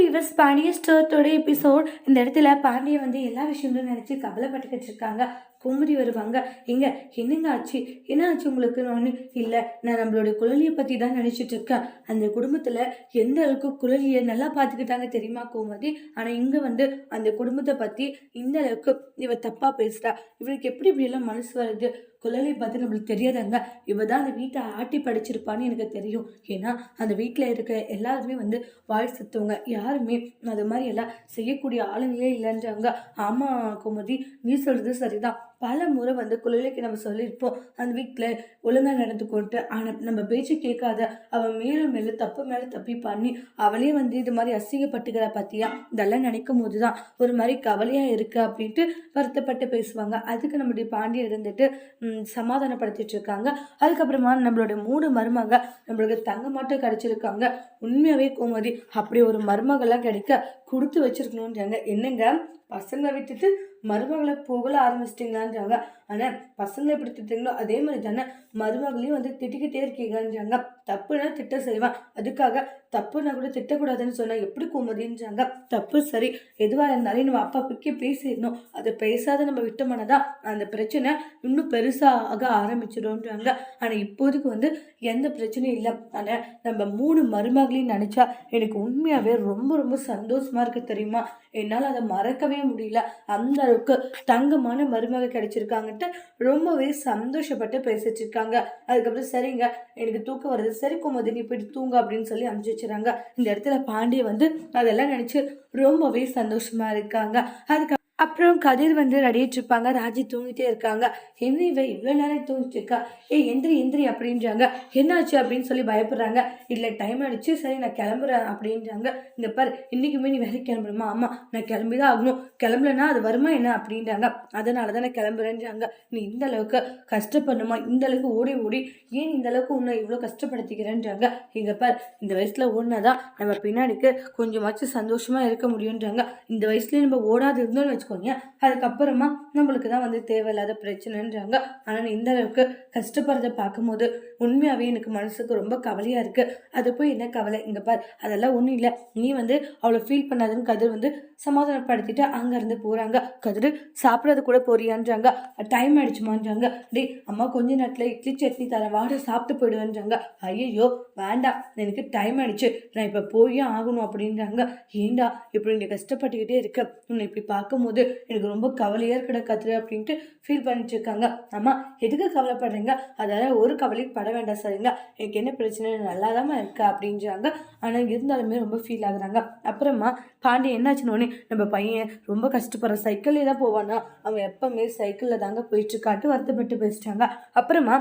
Viewers Pandya ஸ்டோர்த்தோட episode இந்த இடத்துல பாண்டிய வந்து எல்லா விஷயங்களும் நினச்சி கவலைப்பட்டுக்கிட்டு இருக்காங்க. குமரி வருவாங்க. எங்க என்னங்க ஆச்சு? என்ன ஆச்சு உங்களுக்கு? நான் இல்லை நான் நம்மளுடைய குழலியை பற்றி தான் நினச்சிட்டு இருக்கேன். அந்த குடும்பத்தில் எந்த அளவுக்கு குழலியை நல்லா பார்த்துக்கிட்டாங்க தெரியுமா கோமதி? ஆனால் இங்கே வந்து அந்த குடும்பத்தை பற்றி இந்த அளவுக்கு இவ தப்பாக பேசுகிறா இவளுக்கு எப்படி இப்படியெல்லாம் மனசு வருது? குழலை பார்த்து நம்மளுக்கு தெரியாதாங்க? இவ தான் அந்த வீட்டை ஆட்டி படிச்சிருப்பான்னு எனக்கு தெரியும். ஏன்னா அந்த வீட்டில் இருக்க எல்லாருமே வந்து வாய் சுத்தவங்க. யாருமே அது மாதிரி எல்லாம் செய்யக்கூடிய ஆளுங்களே இல்லைன்றாங்க. ஆமாம் கோமதி நீ சொல்கிறது சரிதான். பல முறை வந்து குழலைக்கு நம்ம சொல்லியிருப்போம். அந்த வீட்டில் ஒழுங்காக நடந்துக்கொண்டு ஆனால் நம்ம பேச்சு கேட்காத அவன் மேலும் மேலும் தப்பு மேலே தப்பி பண்ணி அவளே வந்து இது மாதிரி அசிங்கப்பட்டுக்கிற பார்த்தியா இதெல்லாம் நினைக்கும் போது தான் ஒரு மாதிரி கவலையாக இருக்குது அப்படின்ட்டு வருத்தப்பட்டு பேசுவாங்க. அதுக்கு நம்மளுடைய பாண்டியன் இருந்துட்டு சமாதானப்படுத்திட்டு இருக்காங்க. அதுக்கப்புறமா நம்மளுடைய மூணு மருமக நம்மளுக்கு தங்க மட்டும் கிடச்சிருக்காங்க. உண்மையாகவே கோமதி அப்படி ஒரு மருமகளாக கிடைக்க கொடுத்து வச்சிருக்கணுன்றாங்க என்னங்க? பசங்களை விட்டுட்டு மருமகளை புகழ ஆரம்பிச்சிட்டிங்களான்றாங்க. ஆனால் பசங்களை எப்படி திட்டுறீங்களோ அதே மாதிரி தானே மருமகளையும் வந்து திட்டிக்கிட்டே இருக்கீங்கன்றாங்க தப்புனா திட்ட செய்வான் அதுக்காக தப்புனா கூட திட்டக்கூடாதுன்னு சொன்னால் எப்படி குமதின்றாங்க. தப்பு சரி. எதுவாக இருந்தாலும் நம்ம அப்பா பிக்கி பேசிடணும். அதை பேசாத நம்ம விட்டோம்னா தான் அந்த பிரச்சனை இன்னும் பெருசாக ஆரம்பிச்சிடும்ன்றாங்க. ஆனால் இப்போதைக்கு வந்து எந்த பிரச்சனையும் இல்லை. ஆனால் நம்ம மூணு மருமகளையும் நினச்சா எனக்கு உண்மையாகவே ரொம்ப ரொம்ப சந்தோஷமாக இருக்குது தெரியுமா? என்னால் அதை மறக்கவே முடியல. அந்த அளவுக்கு தங்கமான மருமக கிடைச்சிருக்காங்கன்ட்டு ரொம்பவே சந்தோஷப்பட்டு பேசிட்டு இருக்காங்க அதுக்கப்புறம் சரிங்க எனக்கு தூக்கம் வருது. சரி கோமதி நீ போயிட்டு தூங்க அப்படின்னு சொல்லி அனுப்பிச்சு வச்சுறாங்க. இந்த இடத்துல பாண்டிய வந்து அதெல்லாம் நினச்சி ரொம்பவே சந்தோஷமா இருக்காங்க. அதுக்கு அப்புறம் கதிர் வந்து ரெடியிட்டு இருப்பாங்க. ராஜி தூங்கிட்டே இருக்காங்க. என்ன இவ இவ்வளோ நேரம் தூங்கிட்டு இருக்கா? ஏ எந்திரி எந்திரி அப்படின்றாங்க. என்னாச்சு அப்படின்னு சொல்லி பயப்படுறாங்க. இல்லை டைம் ஆயிடுச்சு. சரி நான் கிளம்புறேன் அப்படின்றாங்க. இந்த பார் இன்றைக்குமே நீ வேலைக்கு கிளம்புறமா ஆமாம் நான் கிளம்பி தான் ஆகணும். கிளம்பலன்னா அது வருமா என்ன அப்படின்றாங்க. அதனால தான் நான் கிளம்புறேன்றாங்க. நீ இந்த அளவுக்கு கஷ்டப்படணுமா? இந்த அளவுக்கு ஓடி ஓடி. ஏன் இந்த அளவுக்கு உன்னை இவ்வளோ கஷ்டப்படுத்திக்கிறேன்றாங்க? எங்கள் பார் இந்த வயசுல ஓடினாதான் நம்ம பின்னாடிக்கு கொஞ்சமாச்சும் சந்தோஷமாக இருக்க முடியுன்றாங்க இந்த வயசுலேயே நம்ம ஓடாது இருந்தோம்னு வச்சுக்கோங்க. அதுக்கப்புறமா நம்மளுக்கு தான் வந்து தேவையில்லாத பிரச்சனைன்றாங்க. ஆனால் இந்த அளவுக்கு கஷ்டப்படுறத பார்க்கும்போது உண்மையாகவே எனக்கு மனசுக்கு ரொம்ப கவலையாக இருக்குது அது போய் என்ன கவலை? இங்கே பார் அதெல்லாம் ஒன்றும் இல்லை. நீ வந்து அவ்வளோ ஃபீல் பண்ணாதுன்னு கதிர் வந்து சமாதானப்படுத்திட்டு அங்கேருந்து போகிறாங்க கதிர் சாப்பிட்றது கூட போறியான்றாங்க. டைம் ஆயிடுச்சுமான்றாங்க. டேய் அம்மா கொஞ்ச நேரத்தில் இட்லி சட்னி தர வாட சாப்பிட்டு போயிடுவேன்றாங்க. ஐயோ வேண்டாம். எனக்கு டைம் ஆயிடுச்சு. நான் இப்போ போயே ஆகணும் அப்படின்றாங்க. ஏண்டா இப்படி நீ கஷ்டப்பட்டுக்கிட்டே இருக்க? உன்னை இப்படி பார்க்கும்போது எனக்கு ரொம்ப கவலையாக இருக்கட கதிர் அப்படின்ட்டு ஃபீல் பண்ணிட்டு இருக்காங்க அம்மா எதுக்கு கவலைப்படுறீங்க? அதெல்லாம் ஒரு கவலையும் பட வேண்டாம் சரிங்களா எனக்கு என்ன பிரச்சனை? நல்லா தான் இருக்கா அப்படின்றாங்க. ஆனால் இருந்தாலுமே ரொம்ப ஃபீல் ஆகுறாங்க. அப்புறமா பாண்டி என்னாச்சுன்னு நம்ம பையன் ரொம்ப கஷ்டப்படுற சைக்கிளில் தான் போவானா? அவன் எப்பவுமே சைக்கிளில் தாங்க போயிட்டு இருக்காட்டு வருத்தப்பட்டு பேசிட்டாங்க. அப்புறமா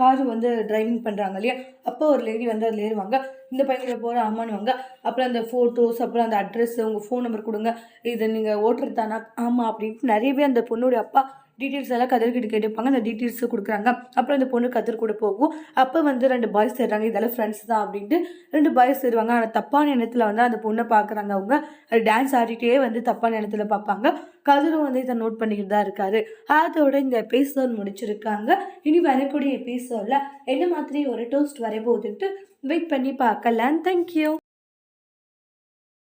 கார் வந்து டிரைவிங் பண்ணுறாங்க இல்லையா? அப்போ ஒரு லேடி வந்து அதில் ஏறுவாங்க. இந்த பையன்கிட்ட போகிற ஆமானுவாங்க அப்புறம் அந்த ஃபோட்டோஸ் அப்புறம் அந்த அட்ரஸ் உங்கள் ஃபோன் நம்பர் கொடுங்க. இதை நீங்கள் ஓட்டுறது தானா ஆமாம் அப்படின்ட்டு நிறையவே அந்த பொண்ணுடைய அப்பா டீட்டெயில்ஸ் எல்லாம் கதிர்கிட்ட கேட்டுப்பாங்க அந்த டீட்டெயில்ஸ் கொடுக்குறாங்க. அப்புறம் அந்த பொண்ணு கதிர் கூட போகும். அப்போ வந்து ரெண்டு பாய்ஸ் சேர்றாங்க இதெல்லாம் ஃப்ரெண்ட்ஸ் தான் அப்படின்ட்டு ரெண்டு பாய்ஸ் சேருவாங்க ஆனால் தப்பான எண்ணத்தில் வந்து அந்த பொண்ணை பார்க்குறாங்க அவங்க. டான்ஸ் ஆடிட்டே வந்து தப்பான எண்ணத்தில் பார்ப்பாங்க. கதிரும் வந்து இதை நோட் பண்ணிக்கிட்டு தான் இருக்காரு. அதோட இந்த எபிசோட் முடிச்சிருக்காங்க. இனி வரக்கூடிய எபிசோடில் என்ன மாதிரி ஒரு டோஸ்ட் வரப்போகுதுன்ட்டு வெயிட் பண்ணி பார்க்கலாம். தேங்க்யூ